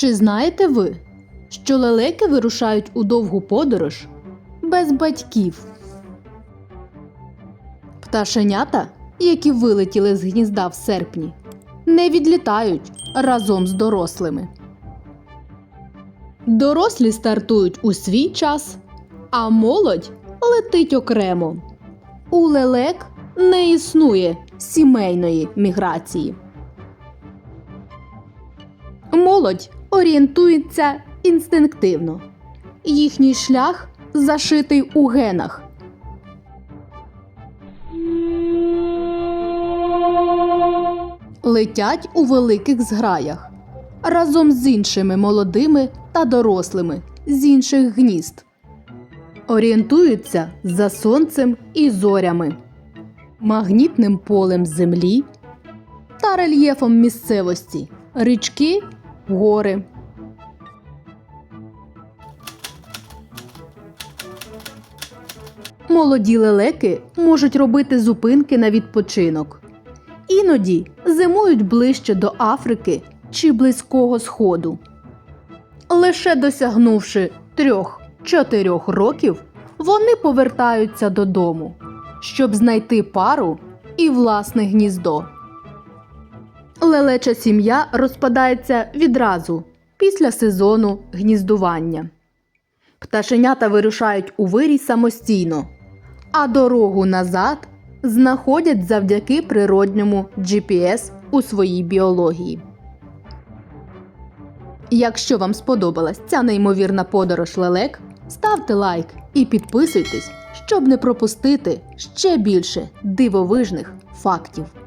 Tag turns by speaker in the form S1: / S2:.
S1: Чи знаєте ви, що лелеки вирушають у довгу подорож без батьків? Пташенята, які вилетіли з гнізда в серпні, не відлітають разом з дорослими. Дорослі стартують у свій час, а молодь летить окремо. У лелек не існує сімейної міграції. Молодь орієнтується інстинктивно. Їхній шлях зашитий у генах. Летять у великих зграях разом з іншими молодими та дорослими з інших гнізд. Орієнтуються за сонцем і зорями, магнітним полем землі та рельєфом місцевості, річки, гори. Молоді лелеки можуть робити зупинки на відпочинок. Іноді зимують ближче до Африки чи Близького Сходу. Лише досягнувши трьох-чотирьох років, вони повертаються додому, щоб знайти пару і власне гніздо. Лелеча сім'я розпадається відразу після сезону гніздування. Пташенята вирушають у вирій самостійно, а дорогу назад знаходять завдяки природньому GPS у своїй біології. Якщо вам сподобалась ця неймовірна подорож лелек, ставте лайк і підписуйтесь, щоб не пропустити ще більше дивовижних фактів.